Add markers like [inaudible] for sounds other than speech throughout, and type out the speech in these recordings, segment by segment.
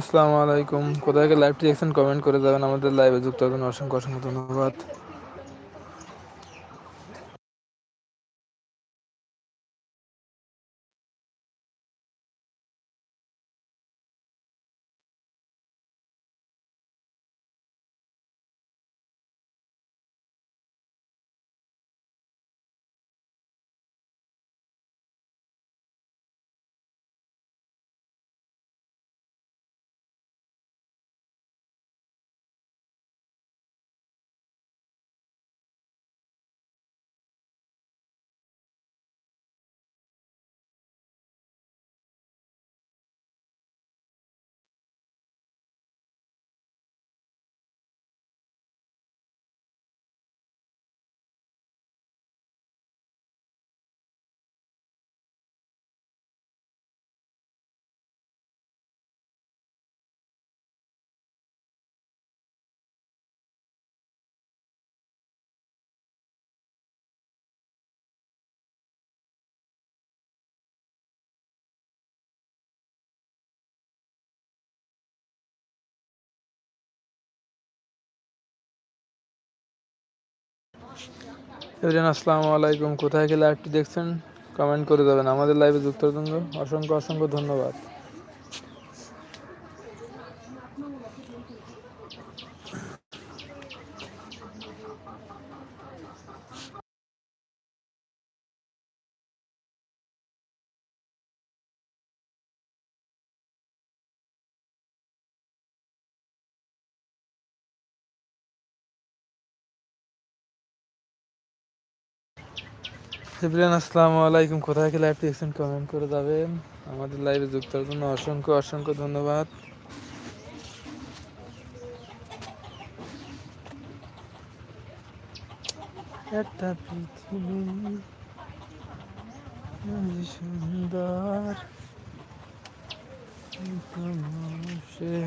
আসসালামু আলাইকুম কোথায় লাইভটি দেখছেন কমেন্ট করে যাবেন। আমাদের লাইভে যুক্ত হবেন অসংখ্য অসংখ্য ধন্যবাদ। এভরিওয়ান, আসসালামু আলাইকুম। কোথায় গেলে লাইভটি দেখছেন? কমেন্ট করে দেবেন আমাদের লাইভে যুক্ত অসংখ্য অসংখ্য ধন্যবাদ। এভরিওয়ান আসসালামু আলাইকুম। কোথায় থেকে লাইভটি দেখছেন? কমেন্ট করে যাবেন। আমাদের লাইভে যুক্ত হওয়ার জন্য অসংখ্য অসংখ্য ধন্যবাদ। একটা পৃথিবী সুন্দর মানুষের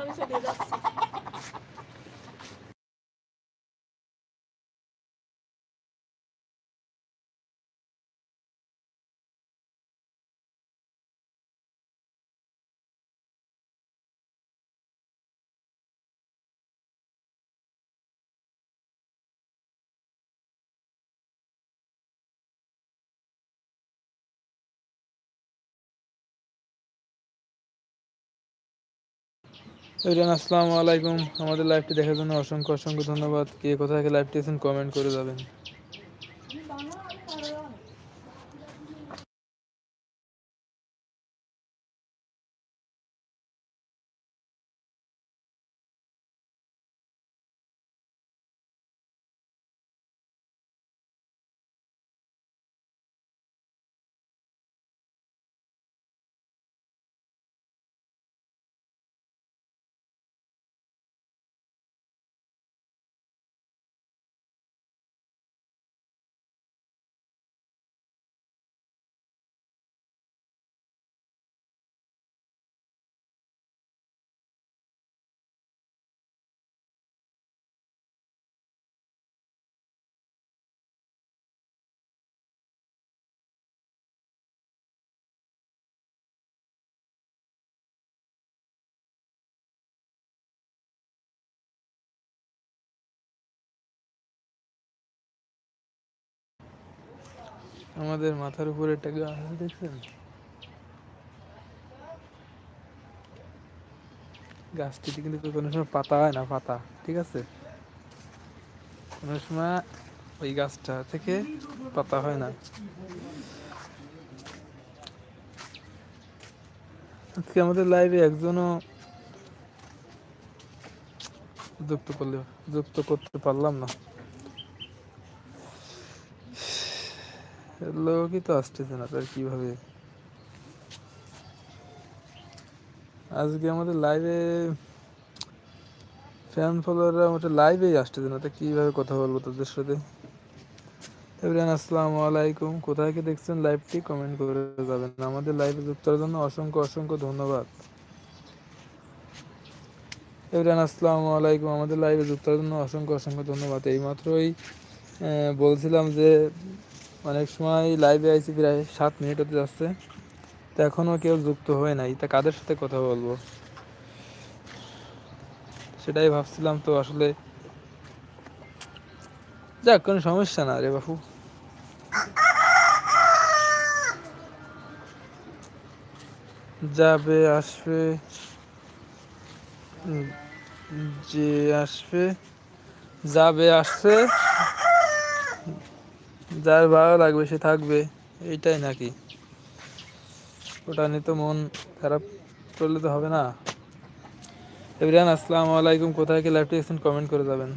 আমি চলে যাচ্ছি এভরিওয়ান, আসসালামু আলাইকুম। আমাদের লাইভটি দেখার জন্য অসংখ্য অসংখ্য ধন্যবাদ। কে কোথায় লাইভটি আছেন কমেন্ট করে যাবেন আমাদের মাথার উপরে একটা গাছ দেখছেন? গাছটিতে কিন্তু কোনো সময় পাতা হয় না, পাতা, ঠিক আছে? কোনো সময় ওই গাছটা থেকে পাতা হয় না। আজকে আমাদের লাইভে একজনও যুক্ত করলে যুক্ত করতে পারলাম না। লোকই তো আসতেছে না, তার কীভাবে? আজকে আমাদের লাইভে ফ্যান ফলোয়াররা মোটে লাইভেই আসতেছে না, তো কীভাবে কথা বলব তাদের সাথে? এভরিয়ান আসসালামু আলাইকুম। কোথায় কি দেখছেন লাইভটি কমেন্ট করে যাবেন আমাদের লাইভে যুক্ত হওয়ার জন্য অসংখ্য অসংখ্য ধন্যবাদ। এভরিয়ান আসসালামু আলাইকুম। আমাদের লাইভে যুক্ত হওয়ার জন্য অসংখ্য অসংখ্য ধন্যবাদ। এইমাত্রই বলছিলাম যে অনেক সময় লাইভে আইসি প্রায় সাত মিনিট হতে যাচ্ছে। তো এখনও কেউ যুক্ত হয়ে নাই। তা কাদের সাথে কথা বলব? সেটাই ভাবছিলাম তো আসলে। যাক, কোনো সমস্যা না রে বাপু। যাবে, আসবে। যে আসবে, যাবে আসবে যার ভালো লাগবে সে থাকবে, এইটাই নাকি? ওটা নিয়ে তো মন খারাপ করলে তো হবে না। এভরিয়ান আসসালামু আলাইকুম। কোথায় কি লাইভটি দেখছেন কমেন্ট করে যাবেন।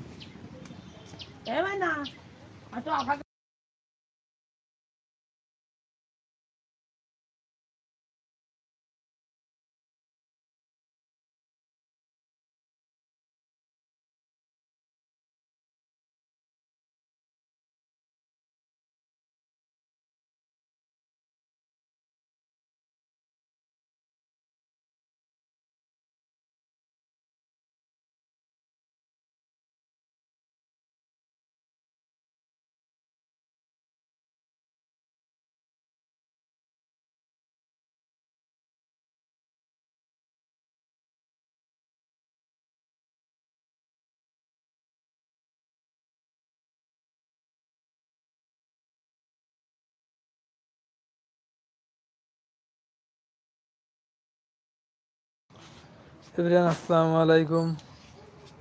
এভরিয়ান আসসালামু আলাইকুম।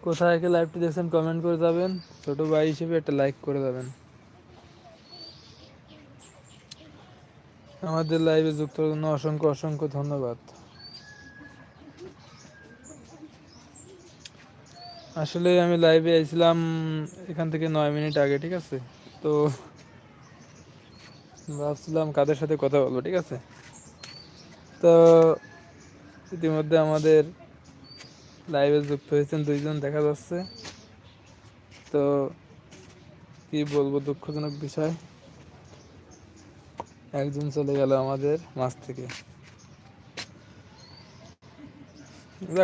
কোথায় কি লাইভটি দেখছেন কমেন্ট করে যাবেন। ছোট ভাই হিসেবে একটা লাইক করে যাবেন। আমাদের লাইভে যুক্ত হওয়ার জন্য অসংখ্য অসংখ্য ধন্যবাদ। আসলে আমি লাইভে আইছিলাম এখান থেকে নয় মিনিট আগে, ঠিক আছে? তো ভাবছিলাম কাদের সাথে কথা বলব, ঠিক আছে? তো ইতিমধ্যে আমাদের লাইভে যুক্ত হয়েছেন দুইজন, দেখা যাচ্ছে। তো কি বলব, দুঃখজনক বিষয়। একজন চলে গেল আমাদের মাছ থেকে।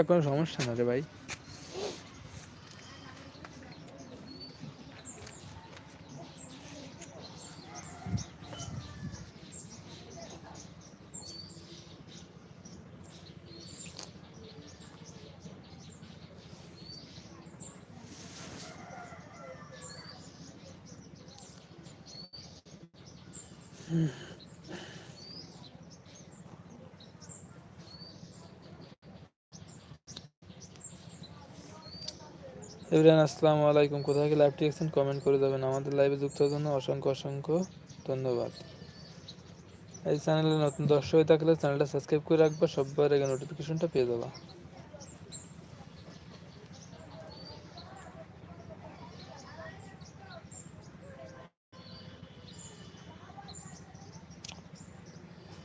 কোনো সমস্যা না রে ভাই। এভরিয়ান আসসালামু আলাইকুম। কোথায় কি লাইভটি দেখছেন? কমেন্ট করে দেবেন। আমাদের লাইভে যুক্ত হওয়ার জন্য অসংখ্য অসংখ্য ধন্যবাদ। এই চ্যানেলে নতুন দর্শক হয়ে থাকলে চ্যানেলটা সাবস্ক্রাইব করে রাখবা, সবার আগে নোটিফিকেশনটা পেয়ে যাবা।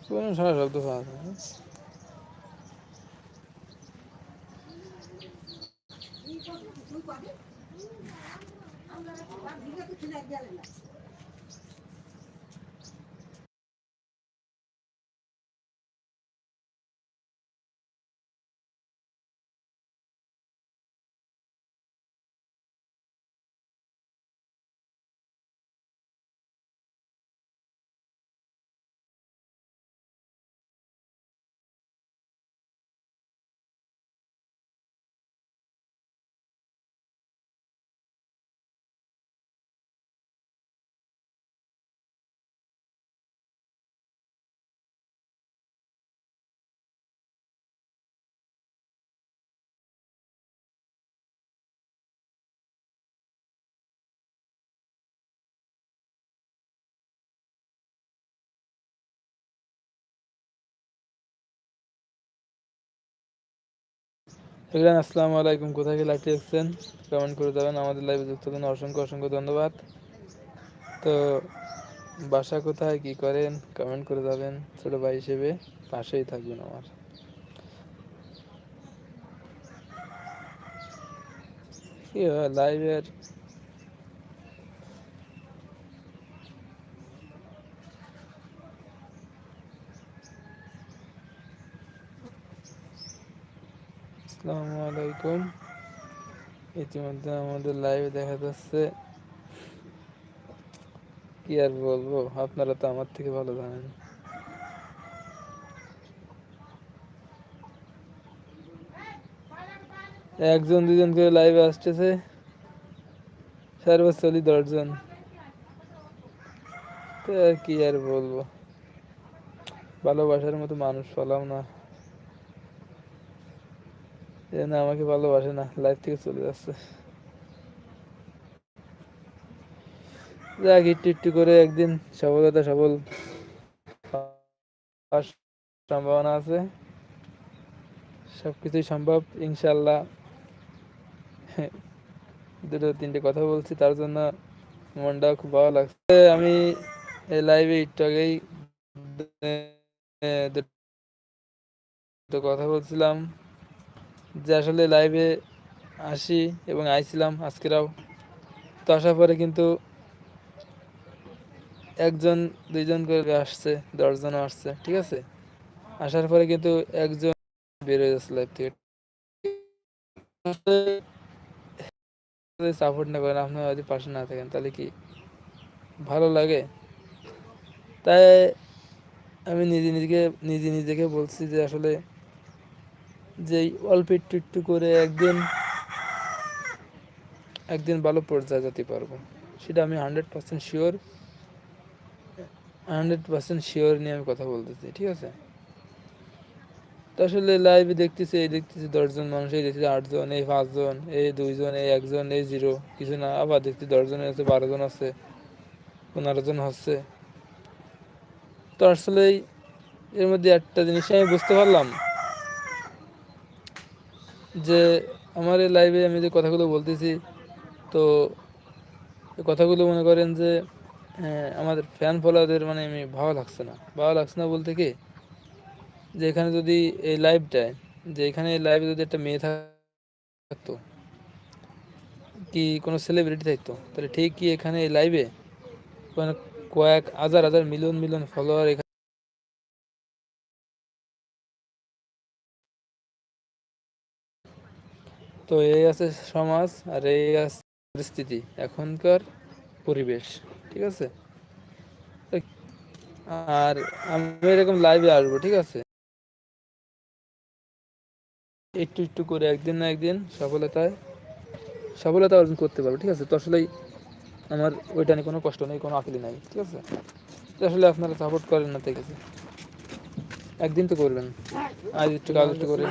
কোনো সারা শব্দ পাওয়া এগুলান আসসালামু আলাইকুম। কোথায় গিয়ে লাইভটি দেখছেন? কমেন্ট করে যাবেন আমাদের লাইভে যুক্ত জন্য অসংখ্য অসংখ্য ধন্যবাদ। তো বাসা কোথায়? কি করেন? কমেন্ট করে যাবেন ছোট ভাই হিসেবে পাশেই থাকবেন আমার। লাইভের আসসালামু আলাইকুম। ইতিমধ্যে আমাদের লাইভে দেখা যাচ্ছে। কি আর বলব, আপনারা তো আমার থেকে ভালো জানেন। একজন দুজন করে লাইভে আসতেছে। সর্বোচ্চ দশজন। তো কি আর বলব। ভালোবাসার মতো মানুষ পেলাম না। এজন্য আমাকে ভালোবাসে না লাইফ থেকে চলে যাচ্ছে। যাক, একটু একটু করে একদিন সফলতা সফল সম্ভাবনা আছে। সবকিছুই সম্ভব ইনশাল্লাহ দুটো তিনটে কথা বলছি, তার জন্য মনটা খুব ভালো লাগছে। আমি এই লাইভে একটু আগেই দুটো কথা বলছিলাম। যে আসলে লাইভে আসি এবং আইছিলাম আজকেরাও। তো আসার পরে কিন্তু একজন, দুইজন করে আসছে দশজনও আসছে, ঠিক আছে? আসার পরে কিন্তু একজন বের হয়ে যাচ্ছে লাইভ থেকে। সাপোর্ট না করেন আপনারা যদি পাশে না থাকেন, তাহলে কি ভালো লাগে? তাই আমি নিজে নিজেকে নিজে নিজেকে বলছি যে আসলে যে অল্প একটু একটু করে একদিন একদিন ভালো পর্যায়ে যেতে পারব। সেটা আমি hundred percent sure hundred percent sure নিয়ে আমি কথা বলতেছি, ঠিক আছে? তো আসলে লাইভে দেখতেছি, এই দেখতেছি দশজন মানুষ, এই দেখতেছি আটজন, এই পাঁচজন, এই দুইজন, এই একজন, এই জিরো কিছু না, আবার দেখছি দশজন আছে বারো জন আছে পনেরো জন হচ্ছে। তো আসলে এর মধ্যে একটা জিনিস আমি বুঝতে পারলাম যে আমার এই লাইভে আমি যে কথাগুলো বলতেছি, তো কথাগুলো মনে করেন যে আমাদের ফ্যান ফলোয়ারদের মানে আমি ভালো লাগছে না। ভালো লাগছে না বলতে কি? যে এখানে যদি এই লাইভটায় যে এখানে এই লাইভে যদি একটা মেয়ে থাকতো, কি কোনো সেলিব্রিটি থাকতো, তাহলে ঠিক কি এখানে এই লাইভে কয়েক হাজার হাজার, মিলিয়ন মিলিয়ন ফলোয়ার এখানে তো এই আছে সমাজ আর এই আছে পরিস্থিতি, এখনকার পরিবেশ, ঠিক আছে? আর আমি এরকম লাইভে আসব, ঠিক আছে? একটু একটু করে একদিন না একদিন সফলতায়, সফলতা অর্জন করতে পারব, ঠিক আছে? তো আসলেই আমার ওইটা নিয়ে কোনো কষ্ট নেই, কোনো আপিলি নাই, ঠিক আছে? তো আসলে আপনারা সাপোর্ট করেন না, ঠিক আছে? একদিন তো করবেন। আজ একটু কাজ একটু করে।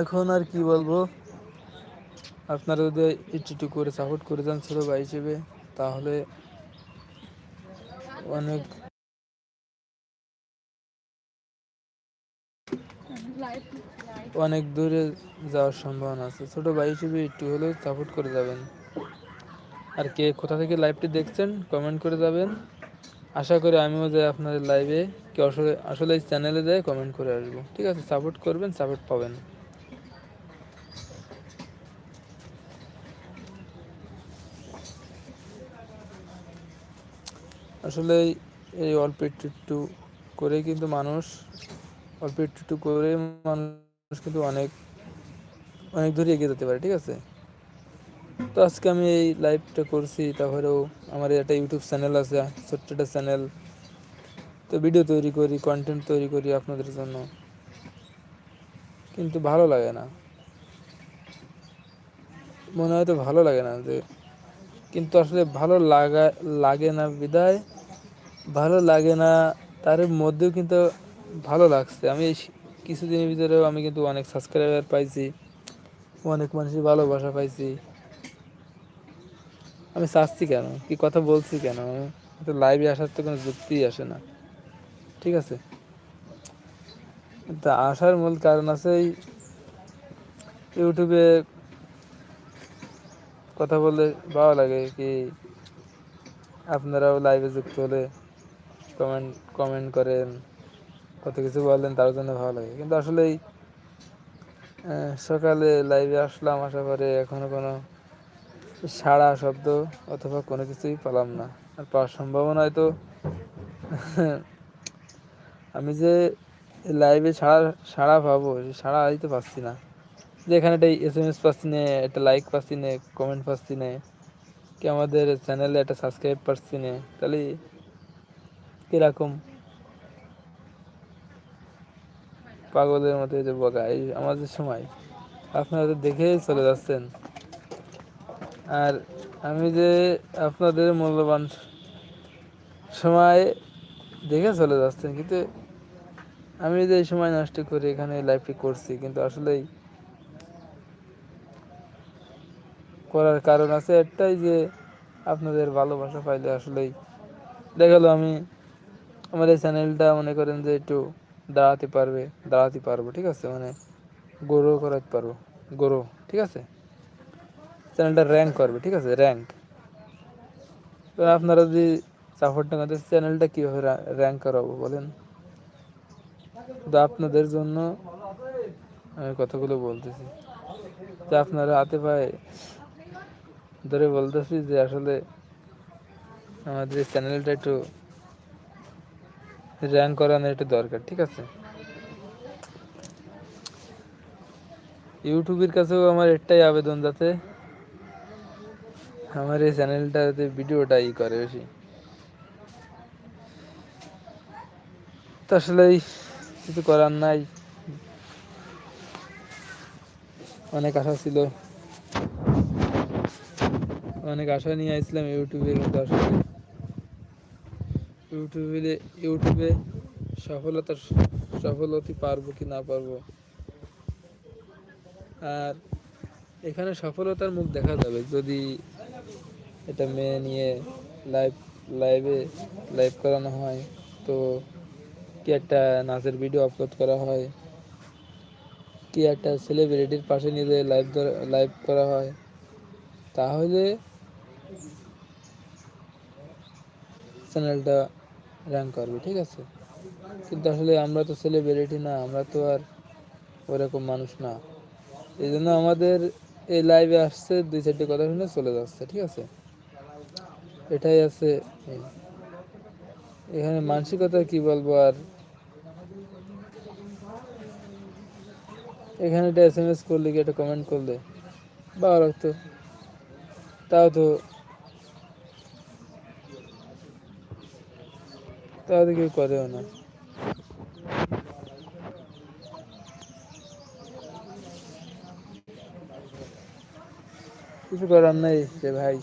এখন আর কি বলব? আপনারা যদি একটু করে সাপোর্ট করে যান ছোটো ভাই হিসেবে, তাহলে অনেক অনেক দূরে যাওয়ার সম্ভাবনা আছে। ছোটো ভাই হিসেবে একটু হলেও সাপোর্ট করে যাবেন। আর কে কোথা থেকে লাইভটি দেখছেন কমেন্ট করে যাবেন। আশা করি আমিও যাই আপনাদের লাইভে কি আসলে আসলে চ্যানেলে যাই কমেন্ট করে আসব। ঠিক আছে সাপোর্ট করবেন সাপোর্ট পাবেন। আসলে এই অল্প একটু একটু করে কিন্তু মানুষ, অল্প একটু একটু করে মানুষ কিন্তু অনেক অনেক দূরে এগিয়ে যেতে পারে, ঠিক আছে? তো আজকে আমি এই লাইভটা করছি, তারপরেও আমার একটা ইউটিউব চ্যানেল আছে, ছোট্ট একটা চ্যানেল তো ভিডিও তৈরি করি কন্টেন্ট তৈরি করি আপনাদের জন্য। কিন্তু ভালো লাগে না। মনে হয় তো ভালো লাগে না যে, কিন্তু আসলে ভালো লাগা, লাগে না বিদায়। ভালো লাগে না, তার মধ্যেও কিন্তু ভালো লাগছে। আমি কিছুদিনের ভিতরেও আমি কিন্তু অনেক সাবস্ক্রাইবার পাইছি, অনেক মানুষের ভালোবাসা পাইছি। আমি চাচ্ছি কেন? কি কথা বলছি কেন? তো লাইভে আসার তো কোনো যুক্তিই আসে না। ঠিক আছে? তা আসার মূল কারণ আছে এই ইউটিউবে কথা বললে ভালো লাগে কি, আপনারাও লাইভে যুক্ত হলে কমেন্ট কমেন্ট করেন, কত কিছু বলেন, তার জন্য ভালো লাগে। কিন্তু আসলে সকালে লাইভে আসলাম, আসার পরে এখনও কোনো সাড়া, শব্দ অথবা কোনো কিছুই পেলাম না। আর পাওয়ার সম্ভাবনা হয়তো, [laughs] আমি যে লাইভে সাড়া সাড়া পাবো সাড়া হয়তো পাচ্ছি না। যে এখানে একটা এস এম এস পাচ্ছি না, একটা লাইক পাচ্ছি না কমেন্ট পাচ্ছি না, কি আমাদের চ্যানেলে একটা সাবস্ক্রাইব পাচ্ছি না, তাহলে কীরকম? পাগলের মতো এই যে বগা এই আমাদের সময়, আপনারা তো দেখেই চলে যাচ্ছেন। আর আমি যে আপনাদের মূল্যবান সময় দেখে চলে যাচ্ছেন, কিন্তু আমি যে এই সময় নষ্ট করে এখানে লাইফটি করছি, কিন্তু আসলেই করার কারণ আছে একটাই যে আপনাদের ভালোবাসা পাইলে আসলেই। দেখাল আমি এই চ্যানেলটা মনে করেন যে একটু দাঁড়াতে পারবে, দাঁড়াতে পারব, ঠিক আছে? মানে গ্রো করাতে পারব গ্রো ঠিক আছে? চ্যানেলটা র্যাঙ্ক করবে, ঠিক আছে? র্যাঙ্ক আপনারা যদি সাপোর্ট না চ্যানেলটা কীভাবে র্যাঙ্ক করাবো বলেন? তো আপনাদের জন্য আমি কথাগুলো বলতেছি। যে আপনারা হাতে পায়ে ধরে বলতেছি যে আসলে আমাদের চ্যানেলটা একটু র্যাঙ্ক করানো একটু দরকার, ঠিক আছে? ইউটিউবের কাছেও আমার একটাই আবেদন যাতে আমার এই চ্যানেলটাতে ভিডিওটা ই করে বেশি। আসলে কিছু করার নাই। অনেক আশা ছিল। অনেক আশা নিয়ে আসছিলাম ইউটিউবে কিন্তু ইউটিউবে ইউটিউবে সফলতা সফল হতে পারব কি না পারব? আর এখানে সফলতার মুখ দেখা যাবে যদি এটা মেয়ে নিয়ে লাইভ লাইভে লাইভ করানো হয়। তো কি একটা নাচের ভিডিও আপলোড করা হয়? কি একটা সেলিব্রিটির পাশে নিয়ে লাইভ লাইভ করা হয়? তাহলে চ্যানেলটা র্যাঙ্ক করবে, ঠিক আছে? কিন্তু আসলে আমরা তো সেলিব্রিটি না, আমরা তো আর ওরকম মানুষ না। এই জন্য আমাদের এই লাইভে আসছে, দুই চারটে কথা শুনে চলে যাচ্ছে, ঠিক আছে? এটাই আছে এখানে মানসিকতা কি বলব আর? এখানে একটা এস এম এস করলে কি একটা কমেন্ট করলে? ভালো লাগতো। তাও তো তাও কেউ করেও না। কিছু করার নেই রে ভাই।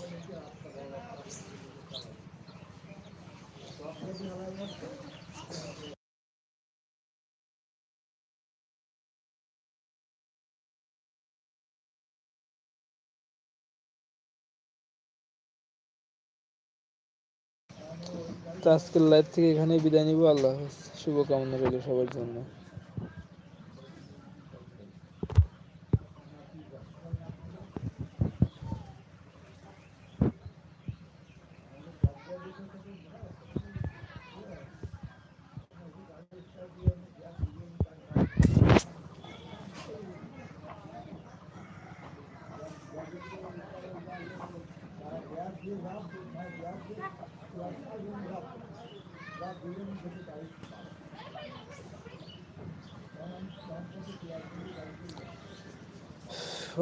তো আজকের লাইভ থেকে এখানেই বিদায় নিব। আল্লাহ হাফেজ। শুভকামনা রইল সবার জন্য।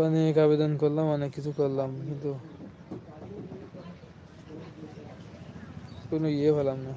অনেক আবেদন করলাম অনেক কিছু করলাম কিন্তু কোনো ইয়ে হলাম না।